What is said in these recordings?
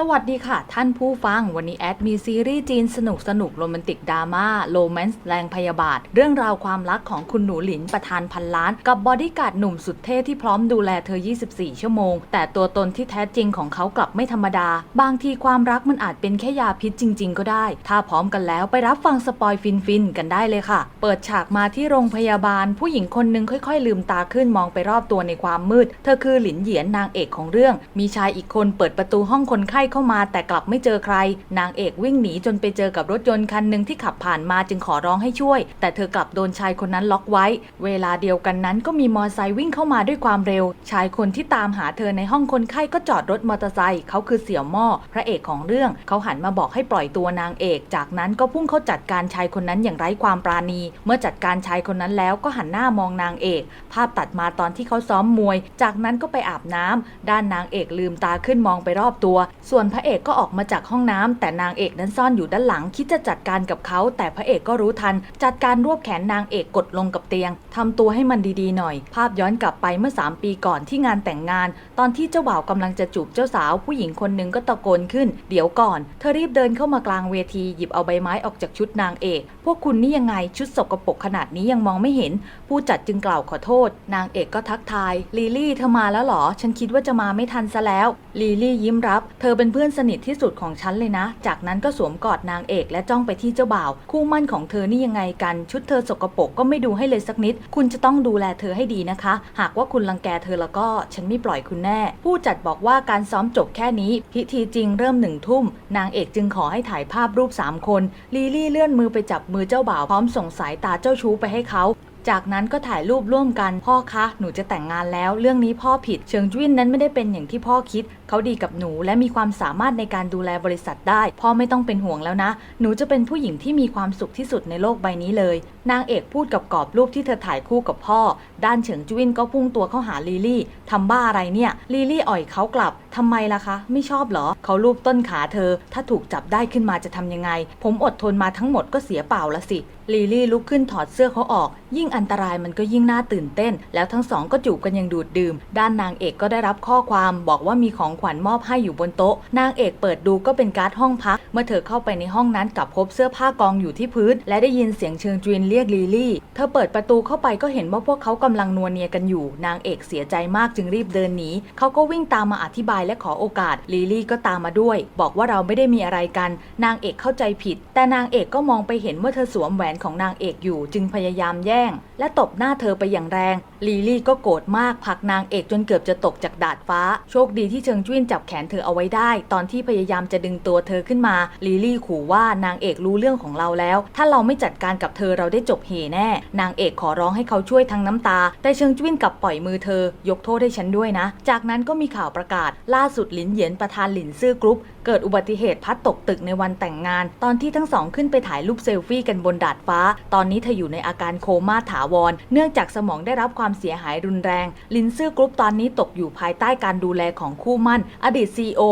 สวัสดีค่ะ ท่านผู้ฟัง วันนี้แอดมีซีรีส์จีนสนุกสนุกโรแมนติกดราม่าโรแมนต์แรงพยาบาท เรื่องราวความรักของคุณหนูหลินประธานพันล้าน กับบอดี้การ์ดหนุ่มสุดเท่ที่พร้อมดูแลเธอ 24 ชั่วโมง แต่ตัวตนที่แท้จริงของเขากลับไม่ธรรมดา บางทีความรักมันอาจเป็นแค่ยาพิษจริง ๆ ก็ได้ ถ้าพร้อมกันแล้วไปรับฟังสปอยฟินๆกันได้เลยค่ะ เปิดฉากมาที่โรงพยาบาล ผู้หญิงคนหนึงค่อยๆ ลืมตาขึ้นมองไปรอบตัวในความมืด เธอคือหลินเหยียนนางเอกของเรื่อง มีชายอีกคนเปิดประตูห้องคนไข้เข้ามาแต่กลับไม่เจอใคร นางเอกวิ่งหนีจนไปเจอกับรถยนต์คันหนึ่งที่ขับผ่านมาจึงขอร้องให้ช่วย แต่เธอกลับโดนชายคนนั้นล็อกไว้ เวลาเดียวกันนั้นก็มีมอเตอร์ไซค์วิ่งเข้ามาด้วยความเร็ว ชายคนที่ตามหาเธอในห้องคนไข้ก็จอดรถมอเตอร์ไซค์เขาคือเสี่ยวหม้อพระเอกของเรื่อง เขาหันมาบอกให้ปล่อยตัวนางเอก จากนั้นก็พุ่งเข้าจัดการชายคนนั้นอย่างไร้ความปราณี เมื่อจัดการชายคนนั้นแล้วก็หันหน้ามองนางเอก ภาพตัดมาตอนที่เขาซ้อมมวย จากนั้นก็ไปอาบน้ำด้านนางเอกลืมตาขึ้นมองไปรอบตัวส่วนวนพระเอกก็ออกมาจากห้องน้ำแต่นางเอกนั้นซ่อนอยู่ด้านหลัง คิดจะจัดการกับเขา แต่พระเอกก็รู้ทัน จัดการรวบแขนนางเอกกดลงกับเตียงทำตัวให้มันดีๆหน่อย ภาพย้อนกลับไปเมื่อ 3 ปีก่อนที่งานแต่งงาน ตอนที่เจ้าบ่าวกำลังจะจูบเจ้าสาว ผู้หญิงคนหนึ่งก็ตะโกนขึ้น เดี๋ยวก่อน เธอรีบเดินเข้ามากลางเวทีหยิบเอาใบไม้ออกจากชุดนางเอก พวกคุณนี่ยังไงชุดสกปรกขนาดนี้ยังมองไม่เห็น ผู้จัดจึงกล่าวขอโทษ นางเอกก็ทักทาย ลีลี่เธอมาแล้วหรอ ฉันคิดว่าจะมาไม่ทันซะแล้ว ลีลี่ยิ้มรับ เธอเป็นเพื่อนสนิทที่สุดของฉันเลยนะ จากนั้นก็สวมกอดนางเอกและจ้องไปที่เจ้าบ่าว คู่มั่นของเธอนี่ยังไงกัน ชุดเธอสกปรกก็ไม่ดูให้เลยสักนิด คุณจะต้องดูแลเธอให้ดีนะคะ หากว่าคุณรังแกเธอแล้วก็ฉันไม่ปล่อยคุณแน่ ผู้จัดบอกว่าการซ้อมจบแค่นี้ พิธีจริงเริ่มหนึ่งทุ่ม นางเอกจึงขอให้ถ่ายภาพรูป 3 คน ลีลี่เลื่อนมือไปจับมือเจ้าบ่าวพร้อมส่งสายตาเจ้าชู้ไปให้เขา จากนั้นก็ถ่ายรูปร่วมกันพ่อคะ หนูจะแต่งงานแล้ว เรื่องนี้พ่อผิด เฉิงจุ้นนั้นไม่ได้เป็นอย่างที่พ่อคิด เขาดีกับหนูและมีความสามารถในการดูแลบริษัทได้ พ่อไม่ต้องเป็นห่วงแล้วนะ หนูจะเป็นผู้หญิงที่มีความสุขที่สุดในโลกใบนี้เลย นางเอกพูดกับกรอบรูปที่เธอถ่ายคู่กับพ่อ ด้านเฉิงจุ้นก็พุ่งตัวเข้าหาลีลี่ทำบ้าอะไรเนี่ยลีลี่อ่อยเขากลับทำไมล่ะคะ ไม่ชอบเหรอ เขาลูบต้นขาเธอ ถ้าถูกจับได้ขึ้นมาจะทำยังไง ผมอดทนมาทั้งหมดก็เสียเปล่าละสิ ลีลี่ลุกขึ้นถอดเสื้อเขาออก ยิ่งอันตรายมันก็ยิ่งน่าตื่นเต้น แล้วทั้งสองก็จูบกันอย่างดูดดื่ม ด้านนางเอกก็ได้รับข้อความบอกว่ามีของขวัญมอบให้อยู่บนโต๊ะ นางเอกเปิดดูก็เป็นการ์ดห้องพัก เมื่อเธอเข้าไปในห้องนั้นกลับพบเสื้อผ้ากองอยู่ที่พื้น และได้ยินเสียงเชิงจุนเรียกลีลี่ เธอเปิดประตูเข้าไปก็เห็นว่าพวกเขากำลังนัวเนียกันอยู่ นางเอกเสียใจมากจึงรีบเดินหนี เขาก็วิ่งตามมาอธิบายและขอโอกาสลีลี่ก็ตามมาด้วย บอกว่าเราไม่ได้มีอะไรกัน นางเอกเข้าใจผิด แต่นางเอกก็มองไปเห็นว่าเธอสวมแหวนของนางเอกอยู่ จึงพยายามแย่ง และตบหน้าเธอไปอย่างแรงลีลี่ก็โกรธมากผลักนางเอกจนเกือบจะตกจากดาดฟ้า โชคดีที่เชิงจุ้นจับแขนเธอเอาไว้ได้ ตอนที่พยายามจะดึงตัวเธอขึ้นมาลีลี่ขู่ว่านางเอกรู้เรื่องของเราแล้ว ถ้าเราไม่จัดการกับเธอเราได้จบเฮแน่ นางเอกขอร้องให้เขาช่วยทั้งน้ำตา แต่เชิงจุ้นกลับปล่อยมือเธอ ยกโทษให้ฉันด้วยนะ จากนั้นก็มีข่าวประกาศล่าสุดหลินเหยียนประธานหลินซื่อกรุ๊ป เกิดอุบัติเหตุพัดตกตึกในวันแต่งงาน ตอนที่ทั้งสองขึ้นไปถ่ายรูปเซลฟี่กันบนดาดฟ้า ตอนนี้เธออยู่ในอาการโคม่าถาวร เนื่องจากสมองได้รับความเสียหายรุนแรง ลินซื่อกรุ๊ปตอนนี้ตกอยู่ภายใต้การดูแลของคู่มั่น อดีตซีโอ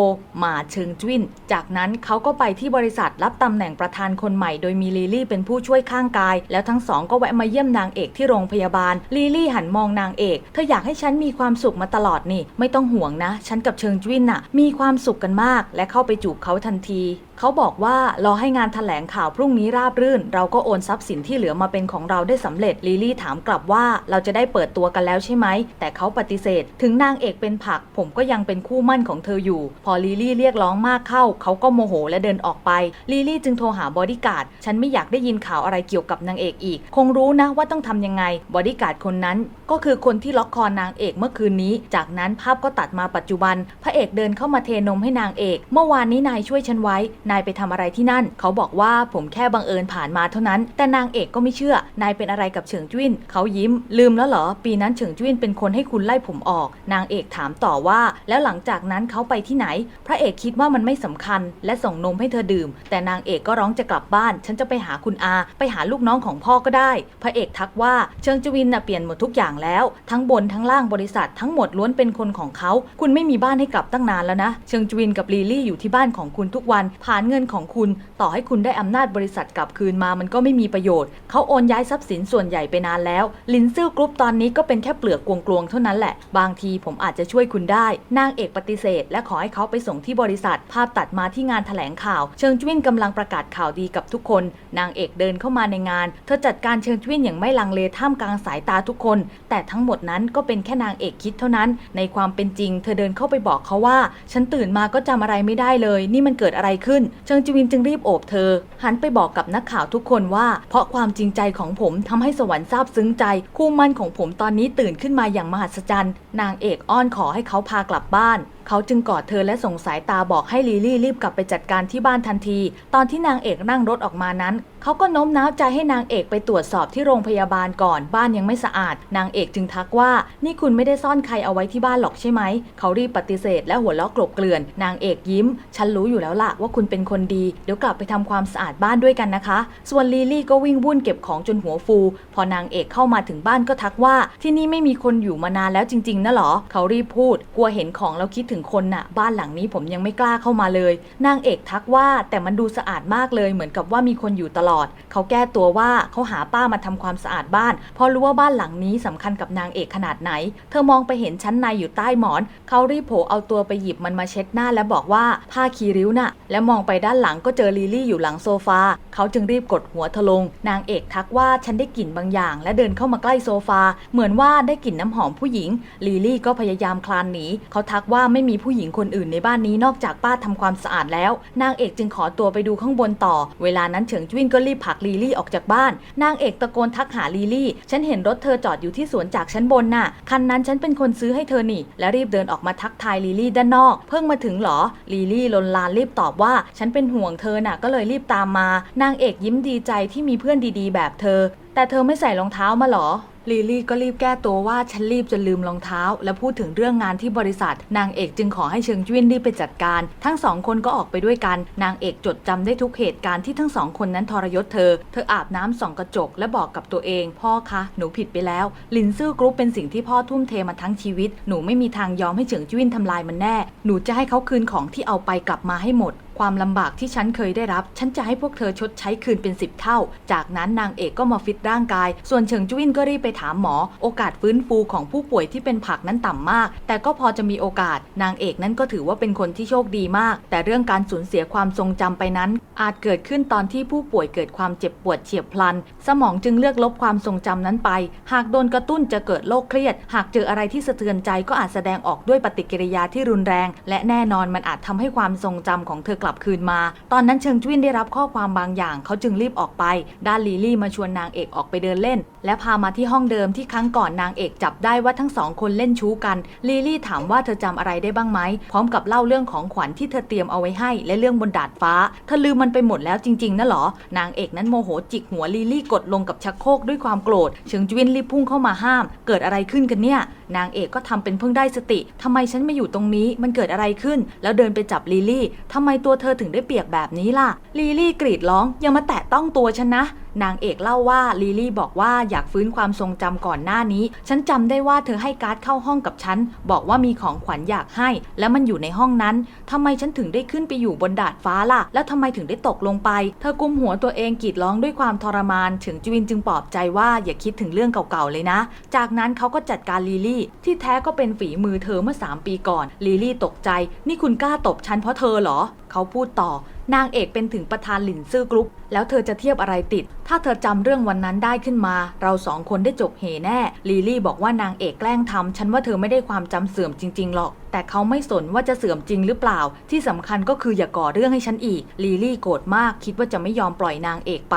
มาเชิงจุ้น จากนั้นเขาก็ไปที่บริษัทรับตำแหน่งประธานคนใหม่โดยมีลีลี่เป็นผู้ช่วยข้างกาย แล้วทั้งสองก็แวะมาเยี่ยมนางเอกที่โรงพยาบาลลีลี่หันมองนางเอกเธออยากให้ฉันมีความสุขมาตลอดนี่ ไม่ต้องห่วงนะ ฉันกับเชิงจุ้นน่ะ มีความสุขกันมากและเข้าไปจูบเขาทันทีเขาบอกว่ารอให้งานแถลงข่าวพรุ่งนี้ราบรื่น เราก็โอนทรัพย์สินที่เหลือมาเป็นของเราได้สำเร็จลีลี่ถามกลับว่าเราจะได้เปิดตัวกันแล้วใช่ไหม แต่เขาปฏิเสธ ถึงนางเอกเป็นผัก ผมก็ยังเป็นคู่มั่นของเธออยู่ พอลีลี่เรียกร้องมากเข้า เขาก็โมโหและเดินออกไปลีลี่จึงโทรหาบอดี้การ์ดฉันไม่อยากได้ยินข่าวอะไรเกี่ยวกับนางเอกอีก คงรู้นะว่าต้องทำยังไงบอดี้การ์ดคนนั้น ก็คือคนที่ล็อกคอนางเอกเมื่อคืนนี้ จากนั้นภาพก็ตัดมาปัจจุบัน พระเอกเดินเข้ามาเทนมให้นางเอก เมื่อวานนี้นายช่วยฉันไว้นายไปทำอะไรที่นั่น เขาบอกว่าผมแค่บังเอิญผ่านมาเท่านั้น แต่นางเอกก็ไม่เชื่อ นายเป็นอะไรกับเฉิงจุ้นเขายิ้ม ลืมแล้วเหรอ ปีนั้นเฉิงจุ้นเป็นคนให้คุณไล่ผมออก นางเอกถามต่อว่า แล้วหลังจากนั้นเขาไปที่ไหน พระเอกคิดว่ามันไม่สำคัญ และส่งนมให้เธอดื่ม แต่นางเอกก็ร้องจะกลับบ้าน ฉันจะไปหาคุณอา ไปหาลูกน้องของพ่อก็ได้ พระเอกทักว่าเชิงจวินน่ะเปลี่ยนหมดทุกอย่างแล้ว ทั้งบนทั้งล่างบริษัททั้งหมดล้วนเป็นคนของเขา คุณไม่มีบ้านให้กลับตั้งนานแล้วนะ เชิงจวินกับลีลี่อยู่ที่บ้านของคุณทุกวันผ่านเงินของคุณ ต่อให้คุณได้อำนาจบริษัทกลับคืนมามันก็ไม่มีประโยชน์ เขาโอนย้ายทรัพย์สินส่วนใหญ่ไปนานแล้ว ลินซิ่วกรุ๊ปตอนนี้ก็เป็นแค่เปลือกกลวงๆเท่านั้นแหละ บางทีผมอาจจะช่วยคุณได้ นางเอกปฏิเสธ และขอให้เขาไปส่งที่บริษัท ภาพตัดมาที่งานแถลงข่าว เชิงจวินกำลังประกาศข่าวดีกับทุกคน นางเอกเดินเข้ามาในงาน เธอจัดการเชิงจวินอย่างไม่ลังเลท่ามกลางสายตาทุกคน แต่ทั้งหมดนั้นก็เป็นแค่นางเอกคิดเท่านั้น ในความเป็นจริง เธอเดินเข้าไปบอกเขาว่า ฉันตื่นมาก็จำอะไรไม่ได้เลย นี่มันเกิดอะไรขึ้นเชิงจวินจึงรีบโอบเธอ หันไปบอกกับนักข่าวทุกคนว่า เพราะความจริงใจของผมทำให้สวรรค์ซาบซึ้งใจ คู่มั่นของผมตอนนี้ตื่นขึ้นมาอย่างมหัศจรรย์ นางเอกอ้อนขอให้เขาพากลับบ้าน เขาจึงกอดเธอและส่งสายตาบอกให้ลีลี่รีบกลับไปจัดการที่บ้านทันที ตอนที่นางเอกนั่งรถออกมานั้น เขาก็โน้มน้าวใจให้นางเอกไปตรวจสอบที่โรงพยาบาลก่อน บ้านยังไม่สะอาด นางเอกจึงทักว่า นี่คุณไม่ได้ซ่อนใครเอาไว้ที่บ้านหรอกใช่ไหม เขารีบปฏิเสธและหัวเราะกลบเกลื่อน นางเอกยิ้ม ฉันรู้อยู่แล้วล่ะว่าคุณเป็นคนดี เดี๋ยวกลับไปทำความสะอาดบ้านด้วยกันนะคะ ส่วนลีลี่ก็วิ่งวุ่นเก็บของจนหัวฟู พอนางเอกเข้ามาถึงบ้านก็ทักว่า ที่นี่ไม่มีคนอยู่มานานแล้วจริงๆนะหรอ เขารีบพูด กลัวเห็นของแล้วคิดถึงคนน่ะ บ้านหลังนี้ผมยังไม่กล้าเข้ามาเลย นางเอกทักว่าแต่มันดูสะอาดมากเลยเหมือนกับว่ามีคนอยู่ตลอด เขาแก้ตัวว่าเขาหาป้ามาทำความสะอาดบ้าน เพราะรู้ว่าบ้านหลังนี้สำคัญกับนางเอกขนาดไหน เธอมองไปเห็นชั้นในอยู่ใต้หมอน เขารีบโผล่เอาตัวไปหยิบมันมาเช็ดหน้าและบอกว่าผ้าคีริ้วน่ะ และมองไปด้านหลังก็เจอลีลี่อยู่หลังโซฟา เขาจึงรีบกดหัวเธอลง นางเอกทักว่าฉันได้กลิ่นบางอย่าง และเดินเข้ามาใกล้โซฟา เหมือนว่าได้กลิ่นน้ำหอมผู้หญิงลีลี่ก็พยายามคลานหนีเขาทักว่าไม่มีผู้หญิงคนอื่นในบ้านนี้นอกจากป้าทำความสะอาดแล้ว นางเอกจึงขอตัวไปดูข้างบนต่อ เวลานั้นเฉิงจิ้นก็รีบผลักลีลี่ออกจากบ้าน นางเอกตะโกนทักหาลีลี่ ฉันเห็นรถเธอจอดอยู่ที่สวนจากชั้นบนน่ะ คันนั้นฉันเป็นคนซื้อให้เธอนี่ และรีบเดินออกมาทักทายลีลี่ด้านนอก เพิ่งมาถึงหรอ ลีลี่ลนลานรีบตอบว่า ฉันเป็นห่วงเธอน่ะ ก็เลยรีบตามมา นางเอกยิ้มดีใจที่มีเพื่อนดีๆ แบบเธอ แต่เธอไม่ใส่รองเท้ามาหรอ ลีลี่ก็รีบแก้ตัวว่าฉันรีบจนลืมรองเท้า และพูดถึงเรื่องงานที่บริษัท นางเอกจึงขอให้เชิงจิ้นรีบไปจัดการ ทั้งสองคนก็ออกไปด้วยกัน นางเอกจดจำได้ทุกเหตุการณ์ที่ทั้งสองคนนั้นทรยศเธอ เธออาบน้ำส่องกระจกและบอกกับตัวเอง พ่อคะ หนูผิดไปแล้ว ลินซื่อกรุ๊ปเป็นสิ่งที่พ่อทุ่มเทมาทั้งชีวิต หนูไม่มีทางยอมให้เฉิงจิ้นทำลายมันแน่ หนูจะให้เขาคืนของที่เอาไปกลับมาให้หมด ความลำบากที่ฉันเคยได้รับ ฉันจะให้พวกเธอชดใช้คืนเป็น10เท่า จากนั้นนางเอกก็มาฟิตร่างกาย ส่วนเฉิงจุ้นก็รีบไปถามหมอ โอกาสฟื้นฟูของผู้ป่วยที่เป็นผักนั้นต่ำมาก แต่ก็พอจะมีโอกาส นางเอกนั้นก็ถือว่าเป็นคนที่โชคดีมาก แต่เรื่องการสูญเสียความทรงจำไปนั้น อาจเกิดขึ้นตอนที่ผู้ป่วยเกิดความเจ็บปวดเฉียบพลัน สมองจึงเลือกลบความทรงจำนั้นไป หากโดนกระตุ้นจะเกิดโรคเครียด หากเจออะไรที่สะเทือนใจก็อาจแสดงออกด้วยปฏิกิริยาที่รุนแรง และแน่นอนมันอาจทำให้ความทรงจำของเธอกลับคืนมา ตอนนั้นเชิงจุ้นได้รับข้อความบางอย่าง เขาจึงรีบออกไป ด้านลีลี่มาชวนนางเอกออกไปเดินเล่น และพามาที่ห้องเดิมที่ครั้งก่อนนางเอกจับได้ว่าทั้งสองคนเล่นชู้กัน ลีลี่ถามว่าเธอจำอะไรได้บ้างไหม พร้อมกับเล่าเรื่องของขวัญที่เธอเตรียมเอาไว้ให้ และเรื่องบนดาดฟ้า เธอลืมมันไปหมดแล้วจริงๆนะหรอ นางเอกนั้นโมโหจิกหัวลีลี่กดลงกับชักโครกด้วยความโกรธเฉิงจุ้นรีบพุ่งเข้ามาห้าม เกิดอะไรขึ้นกันเนี่ยนางเอกก็ทำเป็นเพิ่งได้สติทำไมฉันมาอยู่ตรงนี้มันเกิดอะไรขึ้น แล้วเดินไปจับลีลี่ทำไมตัวเธอถึงได้เปียกแบบนี้ล่ะลีลี่กรีดร้องอย่ามาแตะต้องตัวฉันนะนางเอกเล่าว่าลีลี่บอกว่าอยากฟื้นความทรงจำก่อนหน้านี้ ฉันจำได้ว่าเธอให้การ์ดเข้าห้องกับฉัน บอกว่ามีของขวัญอยากให้ และมันอยู่ในห้องนั้นทำไมฉันถึงได้ขึ้นไปอยู่บนดาดฟ้าล่ะ แล้วทำไมถึงได้ตกลงไป เธอกุมหัวตัวเองกรีดร้องด้วยความทรมาน ถึงจวินจึงปลอบใจว่าอย่าคิดถึงเรื่องเก่าๆเลยนะ จากนั้นเขาก็จัดการลีลี่ที่แท้ก็เป็นฝีมือเธอเมื่อ 3 ปีก่อน ลิลี่ตกใจ นี่คุณกล้าตบฉันเพราะเธอเหรอ เขาพูดต่อนางเอกเป็นถึงประธานหลินซื่อกรุ๊ป แล้วเธอจะเทียบอะไรติด ถ้าเธอจำเรื่องวันนั้นได้ขึ้นมา เราสองคนได้จบเหแน่ ลีลี่บอกว่านางเอกแกล้งทำฉันว่าเธอไม่ได้ความจำเสื่อมจริง ๆ หรอก แต่เขาไม่สนว่าจะเสื่อมจริงหรือเปล่า ที่สำคัญก็คืออย่าก่อเรื่องให้ฉันอีก ลีลี่โกรธมาก คิดว่าจะไม่ยอมปล่อยนางเอกไป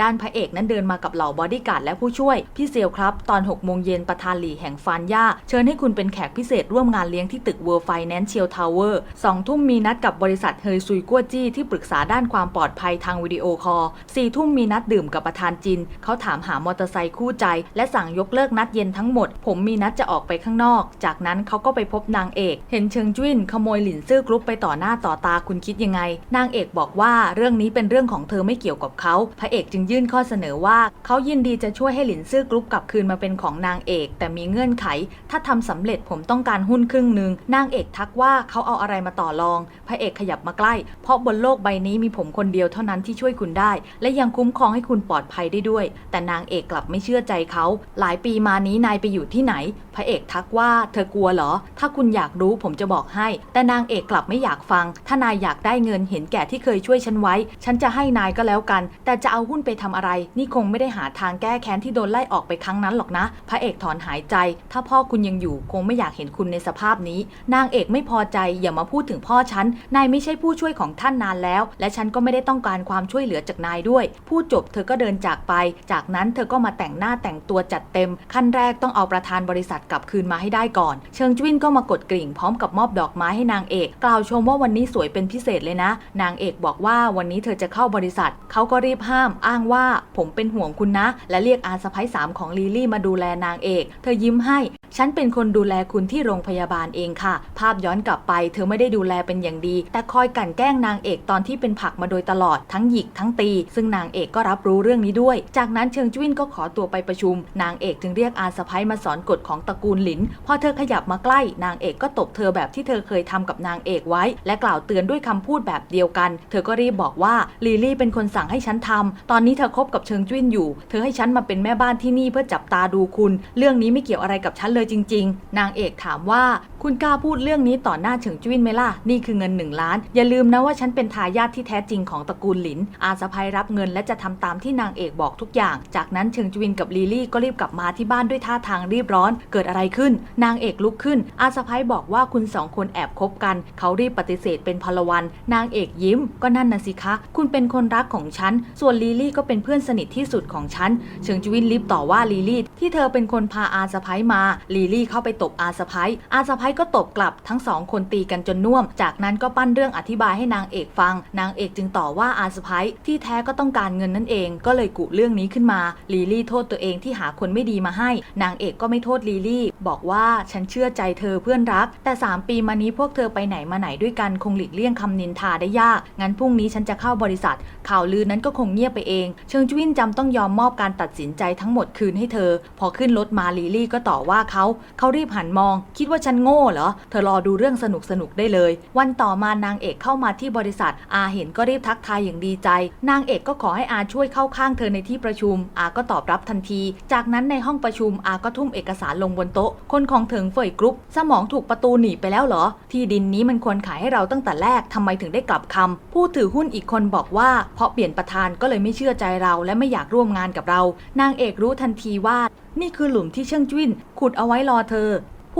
ด้านพระเอกนั้นเดินมากับเหล่าบอดี้การ์ดและผู้ช่วย พี่เซียวครับ ตอน6โมงเย็นประธานหลีแห่งฟานย่า เชิญให้คุณเป็นแขกพิเศษร่วมงานเลี้ยงที่ตึก World Financial Tower สองทุ่มมีนัดกับบริษัทเฮยซุยกัวจี้ที่ปรึกษาด้านความปลอดภัยทางวิดีโอคอลสี่ทุ่มมีนัดดื่มกับประธานจิน เขาถามหามอเตอร์ไซค์คู่ใจ และสั่งยกเลิกนัดเย็นทั้งหมด ผมมีนัดจะออกไปข้างนอก จากนั้นเขาก็ไปพบนางเอก เห็นเชิงจุ้นขโมยหลินซื่อกรุ๊ปไปต่อหน้าต่อตาคุณคิดยังไง นางเอกบอกว่าเรื่องนี้เป็นเรื่องของเธอไม่เกี่ยวกับเขา พระเอกจึงยื่นข้อเสนอว่า เขายินดีจะช่วยให้หลินซื่อกรุ๊ปกลับคืนมาเป็นของนางเอก แต่มีเงื่อนไข ถ้าทำสำเร็จผมต้องการหุ้นครึ่งหนึ่งนางเอกทักว่าเขาเอาอะไรมาต่อรอง พระเอกขยับมาใกล้ เพราะบนโลกใบนี้มีผมคนเดียวเท่านั้นที่ช่วยคุณได้ และยังคุ้มครองให้คุณปลอดภัยได้ด้วย แต่นางเอกกลับไม่เชื่อใจเขา หลายปีมานี้นายไปอยู่ที่ไหน พระเอกทักว่าเธอกลัวเหรอ ถ้าคุณอยากรู้ผมจะบอกให้ แต่นางเอกกลับไม่อยากฟัง ถ้านายอยากได้เงินเห็นแก่ที่เคยช่วยฉันไว้ ฉันจะให้นายก็แล้วกัน แต่จะเอาหุ้นไปทำอะไร นี่คงไม่ได้หาทางแก้แค้นที่โดนไล่ออกไปครั้งนั้นหรอกนะ พระเอกถอนหายใจ ถ้าพ่อคุณยังอยู่คงไม่อยากเห็นคุณในสภาพนี้ นางเอกไม่พอใจอย่ามาพูดถึงพ่อฉันนายไม่ใช่ผูู้้ช่วยของท่านนานแล้ว และฉันก็ไม่ได้ต้องการความช่วยเหลือจากนายด้วย พูดจบเธอก็เดินจากไป จากนั้นเธอก็มาแต่งหน้าแต่งตัวจัดเต็ม ขั้นแรกต้องเอาประธานบริษัทกลับคืนมาให้ได้ก่อน เชิงจุ้นก็มากดกริ่งพร้อมกับมอบดอกไม้ให้นางเอก กล่าวชมว่าวันนี้สวยเป็นพิเศษเลยนะ นางเอกบอกว่าวันนี้เธอจะเข้าบริษัท เขาก็รีบห้าม อ้างว่าผมเป็นห่วงคุณนะ และเรียกอาสะพ้ยสามของลีลี่มาดูแลนางเอก เธอยิ้มให้ฉันเป็นคนดูแลคุณที่โรงพยาบาลเองค่ะ ภาพย้อนกลับไป เธอไม่ได้ดูแลเป็นอย่างดี แต่คอยกันแกล้งนางเอกตอนที่เป็นผักมาโดยตลอดทั้งหยิกทั้งตี ซึ่งนางเอกก็รับรู้เรื่องนี้ด้วย จากนั้นเชิงจุ้นก็ขอตัวไปประชุม นางเอกจึงเรียกอาสะพ้ยมาสอนกฎของตระกูลหลิน พอเธอขยับมาใกล้ นางเอกก็ตบเธอแบบที่เธอเคยทำกับนางเอกไว้ และกล่าวเตือนด้วยคำพูดแบบเดียวกัน เธอก็รีบบอกว่าลีลี่เป็นคนสั่งให้ฉันทำตอนนี้เธอคบกับเชิงจุ้นอยู่ เธอให้ฉันมาเป็นแม่บ้านที่นี่เพื่อจับตาดูคุณ เรื่องนี้ไม่เกี่ยวอะไรกับฉันเลยจริง ๆ นางเอกถามว่าคุณกล้าพูดเรื่องนี้ต่อหน้าเฉิงจุ้นไหมล่ะ นี่คือเงินหนึ่งล้าน อย่าลืมนะว่าฉันเป็นทายาทที่แท้จริงของตระกูลหลิน อาสะพายรับเงินและจะทำตามที่นางเอกบอกทุกอย่าง จากนั้นเฉิงจุ้นกับลีลี่ก็รีบกลับมาที่บ้านด้วยท่าทางรีบร้อน เกิดอะไรขึ้น นางเอกลุกขึ้น อาสะพายบอกว่าคุณสองคนแอบคบกัน เขารีบปฏิเสธเป็นพลวัน นางเอกยิ้ม ก็นั่นนะสิคะ คุณเป็นคนรักของฉัน ส่วนลีลี่ก็เป็นเพื่อนสนิทที่สุดของฉัน เฉิงจุ้นรีบต่อว่าลีลี่ที่เธอเป็นคนพาอาสะพายมา ลีลี่เข้าไปตบอาสะพายอาสะพายก็ตบกลับทั้งสองคนตีกันจนน่วม จากนั้นก็ปั้นเรื่องอธิบายให้นางเอกฟัง นางเอกจึงต่อว่าอาสะพายที่แท้ก็ต้องการเงินนั่นเอง ก็เลยกุเรื่องนี้ขึ้นมาลีลี่โทษตัวเองที่หาคนไม่ดีมาให้ นางเอกก็ไม่โทษลีลี่ บอกว่าฉันเชื่อใจเธอเพื่อนรัก แต่ 3 ปีมานี้พวกเธอไปไหนมาไหนด้วยกันคงหลีกเลี่ยงคำนินทาได้ยาก งั้นพรุ่งนี้ฉันจะเข้าบริษัท ข่าวลือนั้นก็คงเงียบไปเอง เชิงจุ้นจำต้องยอมมอบการตัดสินใจทั้งหมดคืนให้เธอ พอขึ้นรถมาลีลี่ก็ต่อว่าเขาเขารีบหันมอง คิดว่าฉันโง่เหรอ เธอรอดูเรื่องสนุกสนุกได้เลย วันต่อมานางเอกเข้ามาที่บริษัท อาเห็นก็รีบทักทายอย่างดีใจ นางเอกก็ขอให้อาช่วยเข้าข้างเธอในที่ประชุม อาก็ตอบรับทันที จากนั้นในห้องประชุมอาก็ทุ่มเอกสารลงบนโต๊ะ คนของเถิงเฟยกรุ๊ป สมองถูกประตูหนีไปแล้วเหรอ ที่ดินนี้มันควรขายให้เราตั้งแต่แรกทำไมถึงได้กลับคำผู้ถือหุ้นอีกคนบอกว่าเพราะเปลี่ยนประธานก็เลยไม่เชื่อใจเรา และไม่อยากร่วมงานกับเรา นางเอกรู้ทันทีว่านี่คือหลุมที่เชิงจุ้นขุดเอาไว้รอเธอ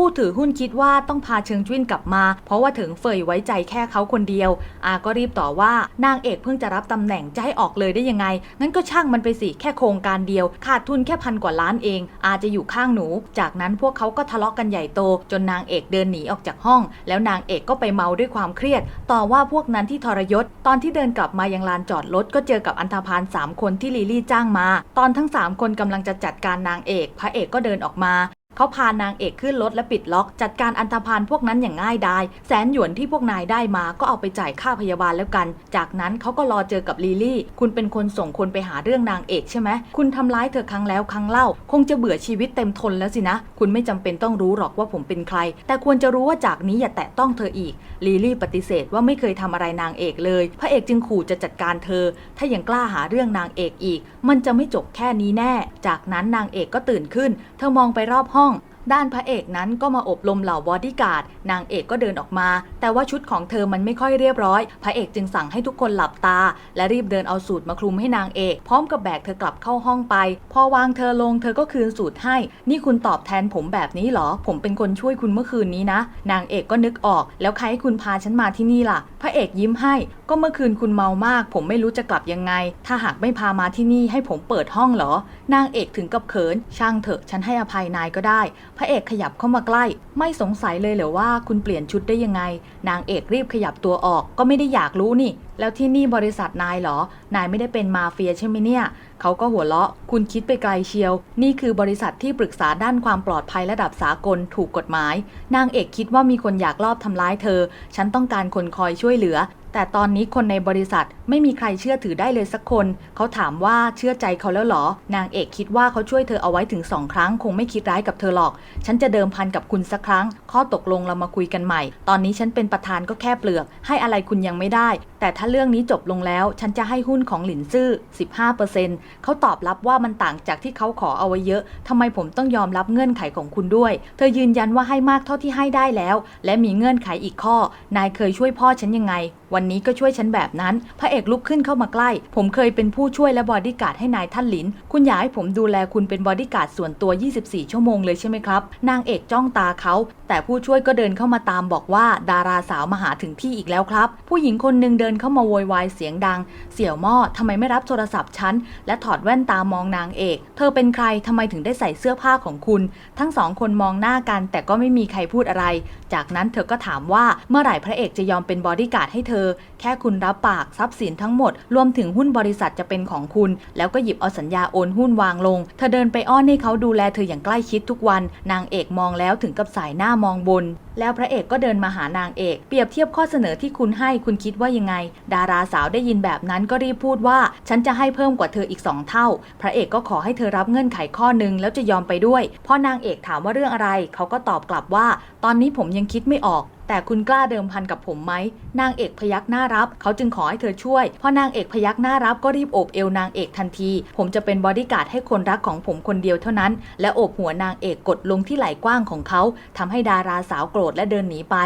ผู้ถือหุ้นคิดว่าต้องพาเชิงจุ้นกลับมา เพราะว่าถึงเฟยไว้ใจแค่เขาคนเดียว อาก็รีบต่อว่านางเอกเพิ่งจะรับตำแหน่งจะให้ออกเลยได้ยังไง งั้นก็ช่างมันไปสิแค่โครงการเดียว ขาดทุนแค่พันกว่าล้านเอง อาจะอยู่ข้างหนู จากนั้นพวกเขาก็ทะเลาะกันใหญ่โต จนนางเอกเดินหนีออกจากห้อง แล้วนางเอกก็ไปเมาด้วยความเครียด ต่อว่าพวกนั้นที่ทรยศ ตอนที่เดินกลับมายังลานจอดรถก็เจอกับอันธพาลสามคนที่ลิลี่จ้างมา ตอนทั้งสามคนกำลังจะจัดการนางเอก พระเอกก็เดินออกมา เขาพานางเอกขึ้นรถและปิดล็อก จัดการอันธพาลพวกนั้นอย่างง่ายดายแสนหยวนที่พวกนายได้มาก็เอาไปจ่ายค่าพยาบาลแล้วกัน จากนั้นเขาก็รอเจอกับลีลี่ คุณเป็นคนส่งคนไปหาเรื่องนางเอกใช่ไหมคุณทำร้ายเธอครั้งแล้วครั้งเล่า คงจะเบื่อชีวิตเต็มทนแล้วสินะ คุณไม่จำเป็นต้องรู้หรอกว่าผมเป็นใคร แต่ควรจะรู้ว่าจากนี้อย่าแตะต้องเธออีกลีลี่ปฏิเสธว่าไม่เคยทำอะไรนางเอกเลย พระเอกจึงขู่จะจัดการเธอ ถ้ายังกล้าหาเรื่องนางเอกอีก มันจะไม่จบแค่นี้แน่ จากนั้นนางเอกก็ตื่นขึ้น เธอมองไปรอบห้อง ด้านพระเอกนั้นก็มาอบรมเหล่าบอดี้การ์ดนางเอกก็เดินออกมา แต่ว่าชุดของเธอมันไม่ค่อยเรียบร้อย พระเอกจึงสั่งให้ทุกคนหลับตา และรีบเดินเอาสูตรมาคลุมให้นางเอก พร้อมกับแบกเธอกลับเข้าห้องไป พอวางเธอลงเธอก็คืนสูตรให้ นี่คุณตอบแทนผมแบบนี้เหรอ ผมเป็นคนช่วยคุณเมื่อคืนนี้นะ นางเอกก็นึกออก แล้วใครให้คุณพาฉันมาที่นี่ล่ะ พระเอกยิ้มให้ ก็เมื่อคืนคุณเมามาก ผมไม่รู้จะกลับยังไง ถ้าหากไม่พามาที่นี่ให้ผมเปิดห้องเหรอ นางเอกถึงกับเขิน ช่างเถอะฉันให้อภัยนายก็ได้พระเอกขยับเข้ามาใกล้ ไม่สงสัยเลยเหรอว่าคุณเปลี่ยนชุดได้ยังไง นางเอกรีบขยับตัวออกก็ไม่ได้อยากรู้นี่ แล้วที่นี่บริษัทนายเหรอ นายไม่ได้เป็นมาเฟียใช่ไหมเนี่ย เขาก็หัวเราะ คุณคิดไปไกลเชียว นี่คือบริษัทที่ปรึกษาด้านความปลอดภัยระดับสากลถูกกฎหมาย นางเอกคิดว่ามีคนอยากลอบทำร้ายเธอ ฉันต้องการคนคอยช่วยเหลือ แต่ตอนนี้คนในบริษัทไม่มีใครเชื่อถือได้เลยสักคน เขาถามว่าเชื่อใจเขาแล้วเหรอ นางเอกคิดว่าเขาช่วยเธอเอาไว้ถึงสองครั้ง คงไม่คิดร้ายกับเธอหรอก ฉันจะเดิมพันกับคุณสักครั้ง ข้อตกลงเรามาคุยกันใหม่ ตอนนี้ฉันเป็นประธานก็แค่เปลือก ให้อะไรคุณยังไม่ได้แต่ถ้าเรื่องนี้จบลงแล้ว ฉันจะให้หุ้นของหลินซื่อ 15%เขาตอบรับว่ามันต่างจากที่เขาขอเอาไว้เยอะ ทำไมผมต้องยอมรับเงื่อนไขของคุณด้วย เธอยืนยันว่าให้มากเท่าที่ให้ได้แล้ว และมีเงื่อนไขอีกข้อ นายเคยช่วยพ่อฉันยังไง วันนี้ก็ช่วยฉันแบบนั้น พระเอกลุกขึ้นเข้ามาใกล้ ผมเคยเป็นผู้ช่วยและบอดี้การ์ดให้นายท่านหลิน คุณอยากให้ผมดูแลคุณเป็นบอดี้การ์ดส่วนตัว 24 ชั่วโมงเลยใช่ไหมครับ นางเอกจ้องตาเขา แต่ผู้ช่วยก็เดินเข้ามาตามบอกว่าดาราสาวมาหาถึงที่อีกแล้วครับ ผู้หญิงคนหนึ่งเดินเข้ามาโวยวายเสียงดัง เสี่ยวหม้อทำไมไม่รับโทรศัพท์ฉัน และถอดแว่นตามองนางเอก เธอเป็นใครทำไมถึงได้ใส่เสื้อผ้าของคุณ ทั้งสองคนมองหน้ากันแต่ก็ไม่มีใครพูดอะไร จากนั้นเธอก็ถามว่าเมื่อไหร่พระเอกจะยอมเป็นบอดี้การ์ดให้เธอ แค่คุณรับปากทรัพย์สินทั้งหมด รวมถึงหุ้นบริษัทจะเป็นของคุณ แล้วก็หยิบเอาสัญญาโอนหุ้นวางลง เธอเดินไปอ้อนให้เขาดูแลเธออย่างใกล้ชิดทุกวัน นางเอกมองแล้วถึงกับสายหน้ามองบน แล้วพระเอกก็เดินมาหานางเอก เปรียบเทียบข้อเสนอที่คุณให้คุณคิดว่ายังไง ดาราสาวได้ยินแบบนั้นก็รีบพูดว่า ฉันจะให้เพิ่มกว่าเธออีกสองเท่า พระเอกก็ขอให้เธอรับเงื่อนไขข้อหนึ่งแล้วจะยอมไปด้วยพอนางเอกถามว่าเรื่องอะไร เขาก็ตอบกลับว่า ตอนนี้ผมยังคิดไม่ออก แต่คุณกล้าเดิมพันกับผมไหมนางเอกพยักหน้ารับ เขาจึงขอให้เธอช่วยพอนางเอกพยักหน้ารับก็รีบโอบเอวนางเอกทันที ผมจะเป็นบอดี้การ์ดให้คนรักของผมคนเดียวเท่านั้น และโอบหัวนางเอกกดลงที่ไหล่กว้างของเขาทำให้ดาราสาวโกรธและเดินหนีไป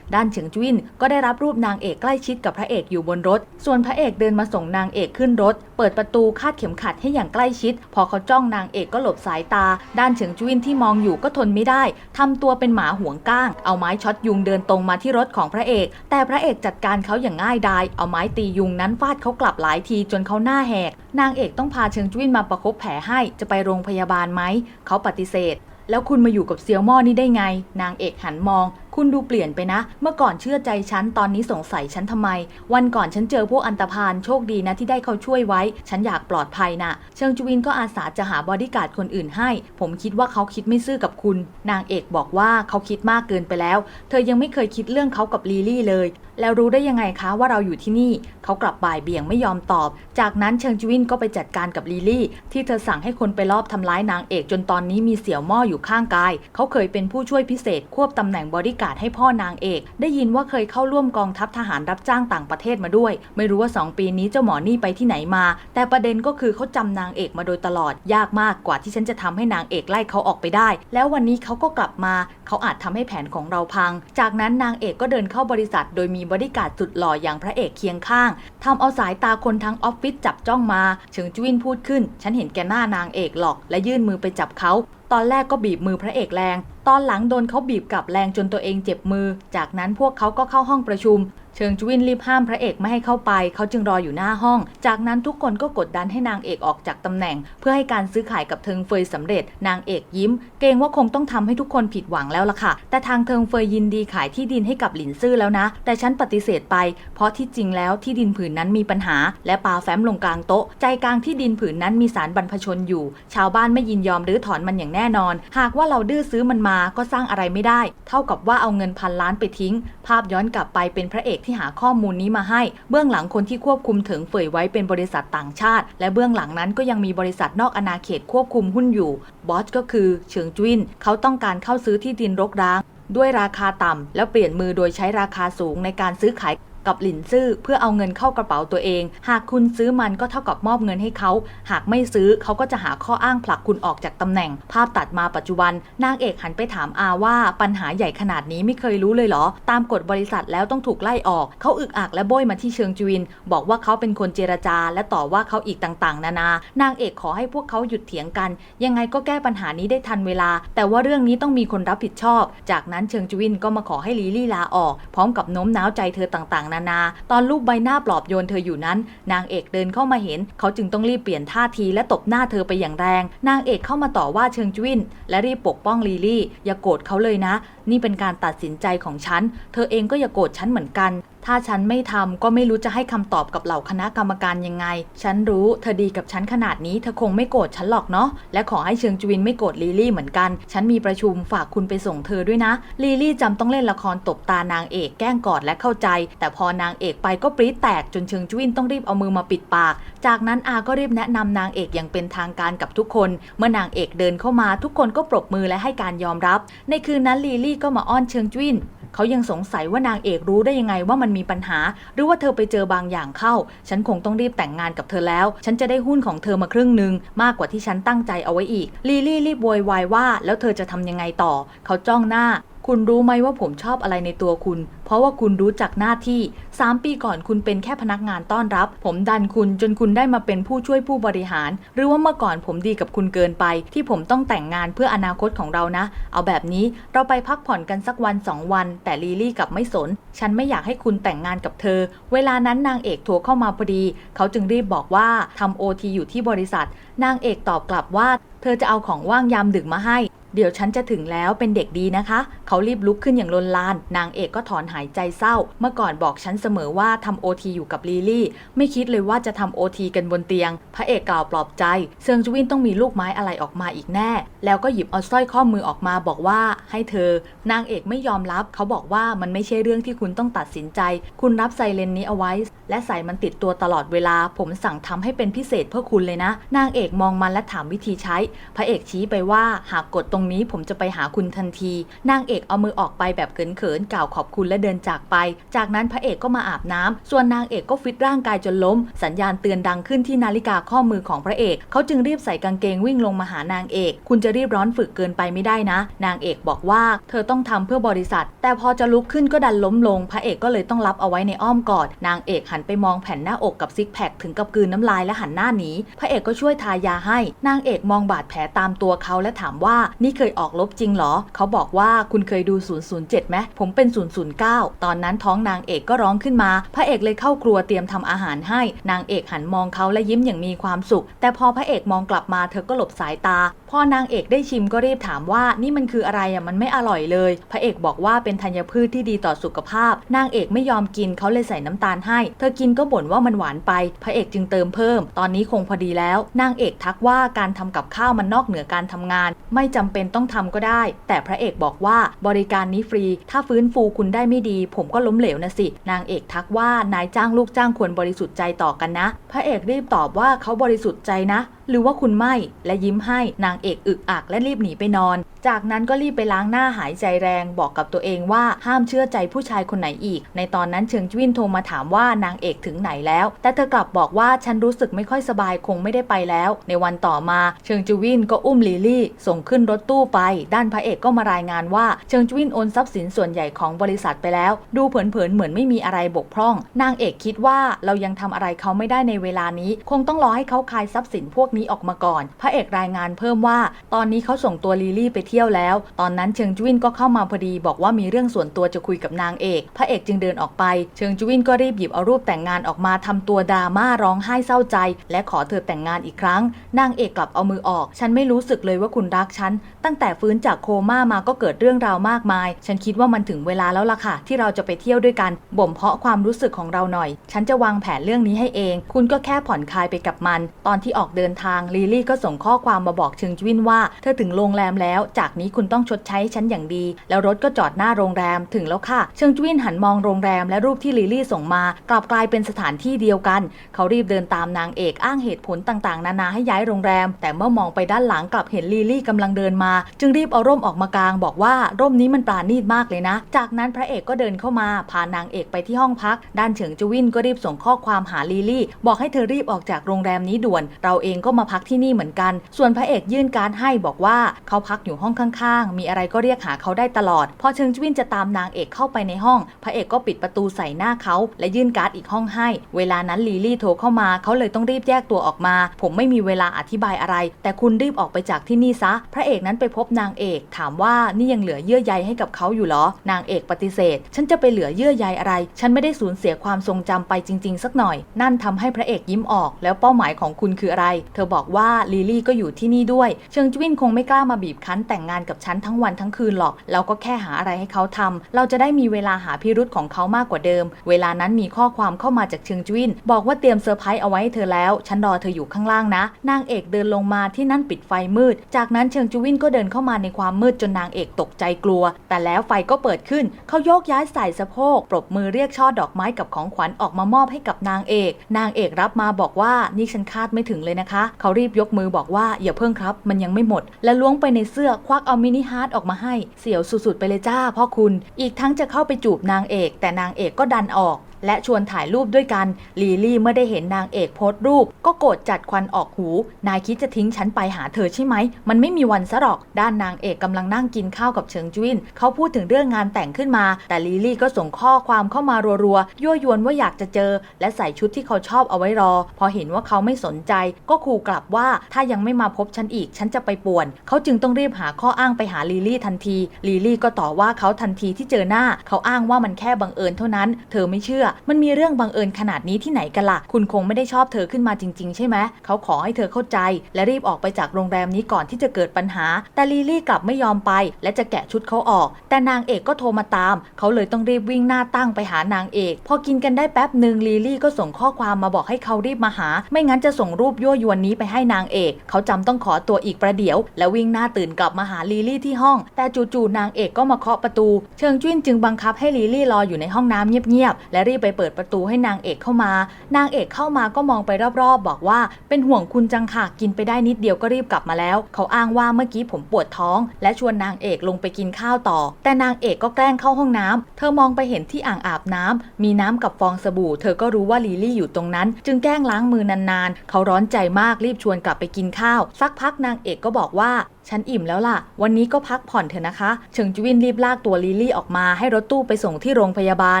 ด้านเฉิงจุ้นก็ได้รับรูปนางเอกใกล้ชิดกับพระเอกอยู่บนรถ ส่วนพระเอกเดินมาส่งนางเอกขึ้นรถเปิดประตูคาดเข็มขัดให้อย่างใกล้ชิด พอเขาจ้องนางเอกก็หลบสายตา ด้านเฉิงจุ้นที่มองอยู่ก็ทนไม่ได้ทำตัวเป็นหมาห่วงก้าง เอาไม้ช็อตยุงเดินตรงมาที่รถของพระเอก แต่พระเอกจัดการเขาอย่างง่ายดาย เอาไม้ตียุงนั้นฟาดเขากลับหลายทีจนเขาหน้าแหก นางเอกต้องพาเฉิงจุ้นมาประคบแผลให้ จะไปโรงพยาบาลไหม เขาปฏิเสธ แล้วคุณมาอยู่กับเซียวม่อนี่ได้ไง นางเอกหันมอง คุณดูเปลี่ยนไปนะ เมื่อก่อนเชื่อใจฉัน ตอนนี้สงสัยฉันทำไม วันก่อนฉันเจอพวกอันตพานโชคดีนะที่ได้เขาช่วยไว้ ฉันอยากปลอดภัยนะเชิงจูวินก็อาสาจะหาบอดี้การ์ดคนอื่นให้ ผมคิดว่าเขาคิดไม่ซื่อกับคุณ นางเอกบอกว่าเขาคิดมากเกินไปแล้ว เธอยังไม่เคยคิดเรื่องเขากับลีลี่เลย แล้วรู้ได้ยังไงคะว่าเราอยู่ที่นี่ เขากลับบ่ายเบี่ยงไม่ยอมตอบ จากนั้นเชิงจูวินก็ไปจัดการกับลีลี่ที่เธอสั่งให้คนไปลอบทำร้ายนางเอกจนตอนนี้มีเสี่ยวหม้ออยู่ข้างกาย เขาเคยเป็นผู้ช่วยพิเศษควบตำแหน่งบอดี้การดให้พ่อนางเอก ได้ยินว่าเคยเข้าร่วมกองทัพทหารรับจ้างต่างประเทศมาด้วย ไม่รู้ว่า 2 ปีนี้เจ้าหมอนี่ไปที่ไหนมา แต่ประเด็นก็คือเขาจำนางเอกมาโดยตลอด ยากมากกว่าที่ฉันจะทำให้นางเอกไล่เขาออกไปได้ แล้ววันนี้เขาก็กลับมา เขาอาจทำให้แผนของเราพัง จากนั้นนางเอกก็เดินเข้าบริษัท โดยมีบริการสุดหล่ออย่างพระเอกเคียงข้างทำเอาสายตาคนทั้งออฟฟิศจับจ้องมา เฉิงจุวินพูดขึ้น ฉันเห็นแกหน้านางเอกหรอก และยื่นมือไปจับเขา ตอนแรกก็บีบมือพระเอกแรง ตอนหลังโดนเขาบีบกลับแรงจนตัวเองเจ็บมือ จากนั้นพวกเขาก็เข้าห้องประชุม เชิงจุวินรีบห้ามพระเอกไม่ให้เข้าไป เขาจึงรออยู่หน้าห้อง จากนั้นทุกคนก็กดดันให้นางเอกออกจากตำแหน่ง เพื่อให้การซื้อขายกับเทิงเฟยสำเร็จ นางเอกยิ้ม เกรงว่าคงต้องทำให้ทุกคนผิดหวังแล้วล่ะค่ะ แต่ทางเทิงเฟยยินดีขายที่ดินให้กับหลินซื่อแล้วนะ แต่ฉันปฏิเสธไป เพราะที่จริงแล้วที่ดินผืนนั้นมีปัญหา และปาแฟ้มลงกลางโต๊ะ ใจกลางที่ดินผืนนั้นมีสารบรรพชนอยู่ ชาวบ้านไม่ยินยอมรื้อถอนมันอย่างแน่นอน หากว่าเราดื้อซื้อมันมาก็สร้างอะไรไม่ได้ เท่ากับว่าเอาเงินพันล้านไปทิ้ง ภาพย้อนกลับไปเป็นพระเอกที่หาข้อมูลนี้มาให้ เบื้องหลังคนที่ควบคุมถึงเฟยไว้เป็นบริษัทต่างชาติ และเบื้องหลังนั้นก็ยังมีบริษัทนอกอาณาเขตควบคุมหุ้นอยู่ บอสก็คือเฉิงจุ้นเขาต้องการเข้าซื้อที่ดินรกร้าง ด้วยราคาต่ำ แล้วเปลี่ยนมือโดยใช้ราคาสูงในการซื้อขาย กับหลินซื่อเพื่อเอาเงินเข้ากระเป๋าตัวเอง หากคุณซื้อมันก็เท่ากับมอบเงินให้เขา หากไม่ซื้อเขาก็จะหาข้ออ้างผลักคุณออกจากตำแหน่ง ภาพตัดมาปัจจุบัน นางเอกหันไปถามอาว่าปัญหาใหญ่ขนาดนี้ไม่เคยรู้เลยเหรอ ตามกฎบริษัทแล้วต้องถูกไล่ออก เขาอึกอักและโบยมาที่เชิงจุวิน บอกว่าเขาเป็นคนเจรจา และต่อว่าเขาอีกต่างๆ นานา นางเอกขอให้พวกเขาหยุดเถียงกัน ยังไงก็แก้ปัญหานี้ได้ทันเวลา แต่ว่าเรื่องนี้ต้องมีคนรับผิดชอบ จากนั้นเชิงจุวินก็มาขอให้ลีลี่ลาออก พร้อมกับโน้มน้าวใจเธอต่างๆนานา ตอนรูปใบหน้าปลอบโยนเธออยู่นั้น นางเอกเดินเข้ามาเห็น เขาจึงต้องรีบเปลี่ยนท่าทีและตบหน้าเธอไปอย่างแรง นางเอกเข้ามาต่อว่าเชิงจุวินและรีบปกป้องลีลี่ อย่าโกรธเขาเลยนะ นี่เป็นการตัดสินใจของฉัน เธอเองก็อย่าโกรธฉันเหมือนกัน ถ้าฉันไม่ทำก็ไม่รู้จะให้คำตอบกับเหล่าคณะกรรมการยังไง ฉันรู้เธอดีกับฉันขนาดนี้เธอคงไม่โกรธฉันหรอกเนาะ และขอให้เชิงจวินไม่โกรธลีลี่เหมือนกัน ฉันมีประชุมฝากคุณไปส่งเธอด้วยนะลีลี่จำต้องเล่นละครตบตานางเอกแกล้งกอดและเข้าใจ แต่พอนางเอกไปก็ปรี๊ดแตกจนเชิงจวินต้องรีบเอามือมาปิดปาก จากนั้นอาก็รีบแนะนำนางเอกอย่างเป็นทางการกับทุกคน เมื่อนางเอกเดินเข้ามาทุกคนก็ปรบมือและให้การยอมรับ ในคืนนั้นลีลี่ก็มาอ้อนเชิงจวิน เขายังสงสัยว่านางเอกรู้ได้ยังไงว่ามันมีปัญหา หรือว่าเธอไปเจอบางอย่างเข้า ฉันคงต้องรีบแต่งงานกับเธอแล้ว ฉันจะได้หุ้นของเธอมาครึ่งหนึ่งมากกว่าที่ฉันตั้งใจเอาไว้อีก ลีลี่รีบโวยวายว่า แล้วเธอจะทำยังไงต่อ เขาจ้องหน้าคุณรู้ไหมว่าผมชอบอะไรในตัวคุณ เพราะว่าคุณรู้จักหน้าที่ 3 ปีก่อนคุณเป็นแค่พนักงานต้อนรับ ผมดันคุณจนคุณได้มาเป็นผู้ช่วยผู้บริหาร หรือว่าเมื่อก่อนผมดีกับคุณเกินไป ที่ผมต้องแต่งงานเพื่ออนาคตของเรานะ เอาแบบนี้เราไปพักผ่อนกันสักวันสองวัน แต่ลีลี่กับไม่สน ฉันไม่อยากให้คุณแต่งงานกับเธอ เวลานั้นนางเอกโทรเข้ามาพอดี เขาจึงรีบบอกว่าทำโอทีอยู่ที่บริษัท นางเอกตอบกลับว่า เธอจะเอาของว่างยามดึกมาให้ เดี๋ยวฉันจะถึงแล้วเป็นเด็กดีนะคะ เขารีบลุกขึ้นอย่างลนลาน นางเอกก็ถอนหายใจเศร้า เมื่อก่อนบอกฉันเสมอว่าทำโอทีอยู่กับลีลี่ ไม่คิดเลยว่าจะทำโอทีกันบนเตียง พระเอกกล่าวปลอบใจเซิงจวินต้องมีลูกไม้อะไรออกมาอีกแน่ แล้วก็หยิบเอาสร้อยข้อมือออกมาบอกว่าให้เธอ นางเอกไม่ยอมรับ เขาบอกว่ามันไม่ใช่เรื่องที่คุณต้องตัดสินใจ คุณรับไซเรนนี้เอาไว้ และใส่มันติดตัวตลอดเวลา ผมสั่งทำให้เป็นพิเศษเพื่อคุณเลยนะ นางเอกมองมันและถามวิธีใช้ พระเอกชี้ไปว่าหากกดตรงนี้ผมจะไปหาคุณทันที นางเอกเอามือออกไปแบบเขินๆกล่าวขอบคุณและเดินจากไป จากนั้นพระเอกก็มาอาบน้ำส่วนนางเอกก็ฟิตร่างกายจนล้ม สัญญาณเตือนดังขึ้นที่นาฬิกาข้อมือของพระเอก เขาจึงรีบใส่กางเกงวิ่งลงมาหานางเอก คุณจะรีบร้อนฝึกเกินไปไม่ได้นะ นางเอกบอกว่า เธอต้องทำเพื่อบริษัท แต่พอจะลุกขึ้นก็ดันล้มลง พระเอกก็เลยต้องรับเอาไว้ในอ้อมกอด นางเอกหันไปมองแผ่นหน้าอกกับซิกแพคถึงกับกืนน้ำลายและหันหน้าหนี พระเอกก็ช่วยทายาให้ นางเอกมองบาดแผลตามตัวเขาและถามว่านี่เคยออกลบจริงเหรอ เขาบอกว่าคุณเคยดู 007ไหมผมเป็น 009 ตอนนั้นท้องนางเอกก็ร้องขึ้นมา พระเอกเลยเข้าครัวเตรียมทำอาหารให้ นางเอกหันมองเขาและยิ้มอย่างมีความสุข แต่พอพระเอกมองกลับมาเธอก็หลบสายตา พอนางเอกได้ชิมก็รีบถามว่านี่มันคืออะไรอะมันไม่อร่อยเลย พระเอกบอกว่าเป็นธัญพืชที่ดีต่อสุขภาพ นางเอกไม่ยอมกินเขาเลยใส่น้ำตาลให้ เธอกินก็บ่นว่ามันหวานไป พระเอกจึงเติมเพิ่ม ตอนนี้คงพอดีแล้ว นางเอกทักว่าการทำกับข้าวมันนอกเหนือการทำงาน ไม่จำเป็นต้องทำก็ได้ แต่พระเอกบอกว่าบริการนี้ฟรี ถ้าฟื้นฟูคุณได้ไม่ดี ผมก็ล้มเหลวนะสิ นางเอกทักว่านายจ้างลูกจ้างควรบริสุทธิ์ใจต่อกันนะ พระเอกรีบตอบว่าเขาบริสุทธิ์ใจนะ หรือว่าคุณไม่และยิ้มให้นางเอกอึกอักและรีบหนีไปนอน จากนั้นก็รีบไปล้างหน้าหายใจแรงบอกกับตัวเองว่าห้ามเชื่อใจผู้ชายคนไหนอีก ในตอนนั้นเชิงจวินโทรมาถามว่านางเอกถึงไหนแล้ว แต่เธอกลับบอกว่าฉันรู้สึกไม่ค่อยสบายคงไม่ได้ไปแล้ว ในวันต่อมาเชิงจวินก็อุ้มลิลี่ ส่งขึ้นรถตู้ไป ด้านพระเอกก็มารายงานว่าเชิงจวินโอนทรัพย์สินส่วนใหญ่ของบริษัทไปแล้ว ดูเผินๆเหมือนไม่มีอะไรบกพร่อง นางเอกคิดว่าเรายังทำอะไรเขาไม่ได้ในเวลานี้ คงต้องรอให้เขาคายทรัพย์สินพวกนี้ออกมาก่อน พระเอกรายงานเพิ่มว่า ตอนนี้เขาส่งตัวลิลี่ไปเที่ยวแล้ว ตอนนั้นเชิงจวินก็เข้ามาพอดี บอกว่ามีเรื่องส่วนตัวจะคุยกับนางเอก พระเอกจึงเดินออกไป เชิงจวินก็รีบหยิบเอารูปแต่งงานออกมาทำตัวดราม่าร้องไห้เศร้าใจ และขอเธอแต่งงานอีกครั้ง นางเอกกลับเอามือออก ฉันไม่รู้สึกเลยว่าคุณรักฉัน ตั้งแต่ฟื้นจากโคม่ามาก็เกิดเรื่องราวมากมาย ฉันคิดว่ามันถึงเวลาแล้วล่ะค่ะ ที่เราจะไปเที่ยวด้วยกัน บ่มเพาะความรู้สึกของเราหน่อย ฉันจะวางแผนเรื่องนี้ให้เอง คุณก็แค่ผ่อนคลายไปกับมัน ตอนที่ออกเดินทางลีลี่ก็ส่งข้อความมาบอกเชิงจวินว่า เธอถึงโรงแรมแล้ว จากนี้คุณต้องชดใช้ฉันอย่างดี แล้วรถก็จอดหน้าโรงแรมถึงแล้วค่ะ เชิงจวินหันมองโรงแรมและรูปที่ลีลี่ส่งมา กลับกลายเป็นสถานที่เดียวกัน เขารีบเดินตามนางเอกอ้างเหตุผลต่างๆ นานาให้ย้ายโรงแรม แต่เมื่อมองไปด้านหลังกลับเห็นลีลี่กำลังเดินมา จึงรีบเอาร่มออกมากางบอกว่าร่มนี้มันปราณีตมากเลยนะ จากนั้นพระเอกก็เดินเข้ามาพานางเอกไปที่ห้องพัก ด้านเฉิงจวินก็รีบส่งข้อความหาลีลี่ บอกให้เธอรีบออกจากโรงแรมนี้ด่วน เราเองก็มาพักที่นี่เหมือนกัน ส่วนพระเอกยื่นการให้บอกว่าเขาพักอยู่ห้องข้างๆ มีอะไรก็เรียกหาเขาได้ตลอด พอเชิงจวินจะตามนางเอกเข้าไปในห้อง พระเอกก็ปิดประตูใส่หน้าเขาและยื่นการ์ดอีกห้องให้ เวลานั้นลีลี่โทรเข้ามาเขาเลยต้องรีบแยกตัวออกมา ผมไม่มีเวลาอธิบายอะไร แต่คุณรีบออกไปจากที่นี่ซะ พระเอกนั้นไปพบนางเอก ถามว่านี่ยังเหลือเยื่อใยให้กับเขาอยู่เหรอ นางเอกปฏิเสธ ฉันจะไปเหลือเยื่อใยอะไร ฉันไม่ได้สูญเสียความทรงจำไปจริง ๆ สักหน่อย นั่นทำให้พระเอกยิ้มออก แล้วเป้าหมายของคุณคืออะไร เธออบอกว่าลีลี่ก็อยู่ที่นี่ด้วย เชิงจวินคงไม่กล้ามาบีบคั้นแต่งงานกับฉันทั้งวันทั้งคืนหรอก เราก็แค่หาอะไรให้เขาทำเราจะได้มีเวลาหาพิรุธของเขามากกว่าเดิม เวลานั้นมีข้อความเข้ามาจากเชิงจวิน บอกว่าเตรียมเซอร์ไพรส์เอาไว้ให้เธอแล้ว ฉันรอเธออยู่ข้างล่างนะ นางเอกเดินลงมาที่นั่นปิดไฟมืด จากนั้นเชิงจวินก็เดินเข้ามาในความมืดจนนางเอกตกใจกลัว แต่แล้วไฟก็เปิดขึ้น เขาโยกย้ายใส่สะโพกปรบมือเรียกช่อดอกไม้กับของขวัญออกมามอบให้กับนางเอก นางเอกรับมาบอกว่านี่ฉันคาดไม่ถึงเลยนะคะเขารีบยกมือบอกว่าอย่าเพิ่งครับ มันยังไม่หมด และล้วงไปในเสื้อควักเอามินิฮาร์ดออกมาให้ เสียวสุดๆไปเลยจ้าพ่อคุณ อีกทั้งจะเข้าไปจูบนางเอก แต่นางเอกก็ดันออก และชวนถ่ายรูปด้วยกัน ลีลี่เมื่อได้เห็นนางเอกโพสต์รูป ก็โกรธจัดควันออกหู นายคิดจะทิ้งฉันไปหาเธอใช่ไหม มันไม่มีวันซะหรอก ด้านนางเอกกำลังนั่งกินข้าวกับเฉิงจุวินเขาพูดถึงเรื่องงานแต่งขึ้นมา แต่ลีลี่ก็ส่งข้อความเข้ามารัวๆ ยั่วยวนว่าอยากจะเจอ และใส่ชุดที่เขาชอบเอาไว้รอ พอเห็นว่าเขาไม่สนใจ ก็ขู่กลับว่าถ้ายังไม่มาพบฉันอีกฉันจะไปป่วน เขาจึงต้องรีบหาข้ออ้างไปหาลีลี่ทันที ลีลี่ก็ต่อว่าเขาทันทีที่เจอหน้า เขาอ้างว่ามันแค่บังเอิญเท่านั้น เธอไม่เชื่อมันมีเรื่องบังเอิญขนาดนี้ที่ไหนกันล่ะ คุณคงไม่ได้ชอบเธอขึ้นมาจริง ๆ ใช่ไหมเขาขอให้เธอเข้าใจ และรีบออกไปจากโรงแรมนี้ก่อนที่จะเกิดปัญหา แต่ลีลี่กลับไม่ยอมไป และจะแกะชุดเขาออก แต่นางเอกก็โทรมาตาม เขาเลยต้องรีบวิ่งหน้าตั้งไปหานางเอก พอกินกันได้แป๊บหนึ่งลีลี่ก็ส่งข้อความมาบอกให้เขารีบมาหา ไม่งั้นจะส่งรูปยั่วยวนนี้ไปให้นางเอก เขาจำต้องขอตัวอีกประเดี๋ยว แล้ววิ่งหน้าตื่นกลับมาหาลีลี่ที่ห้อง แต่จู่ๆนางเอกก็มาเคาะประตู เชิงจุ้นจึงบังคับให้ลีลี่รออยู่ในห้องน้ำเงียบๆและรีบไปเปิดประตูให้นางเอกเข้ามา นางเอกเข้ามาก็มองไปรอบๆ บอกว่า เป็นห่วงคุณจังค่ะกินไปได้นิดเดียวก็รีบกลับมาแล้ว เขาอ้างว่าเมื่อกี้ผมปวดท้อง และชวนนางเอกลงไปกินข้าวต่อ แต่นางเอกก็แกล้งเข้าห้องน้ำเธอมองไปเห็นที่อ่างอาบน้ำมีน้ำกับฟองสบู่ เธอก็รู้ว่าลีลี่อยู่ตรงนั้น จึงแกล้งล้างมือนานๆ เขาร้อนใจมากรีบชวนกลับไปกินข้าว สักพักนางเอกก็บอกว่า ฉันอิ่มแล้วล่ะ วันนี้ก็พักผ่อนเถอะนะคะ เฉิงจุวินรีบลากตัวลิลลี่ออกมาให้รถตู้ไปส่งที่โรงพยาบาล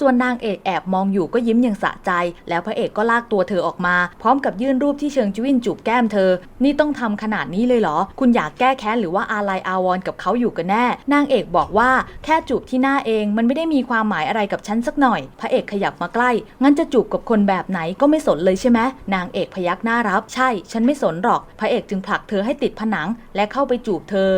ส่วนนางเอกแอบมองอยู่ก็ยิ้มอย่างสะใจ แล้วพระเอกก็ลากตัวเธอออกมา พร้อมกับยื่นรูปที่เฉิงจุวินจูบแก้มเธอ นี่ต้องทำขนาดนี้เลยเหรอ คุณอยากแก้แค้นหรือว่าอาลัยอาวรณ์กับเขาอยู่กันแน่ นางเอกบอกว่าแค่จูบที่หน้าเองมันไม่ได้มีความหมายอะไรกับฉันสักหน่อย พระเอกขยับมาใกล้ งั้นจะจูบกับคนแบบไหนก็ไม่สนเลยใช่ไหมนางเอกพยักหน้ารับ ใช่ ฉันไม่สนหรอก พระเอกจึงผลักเธอให้ติดผนังและเข้าไปจูบเธอ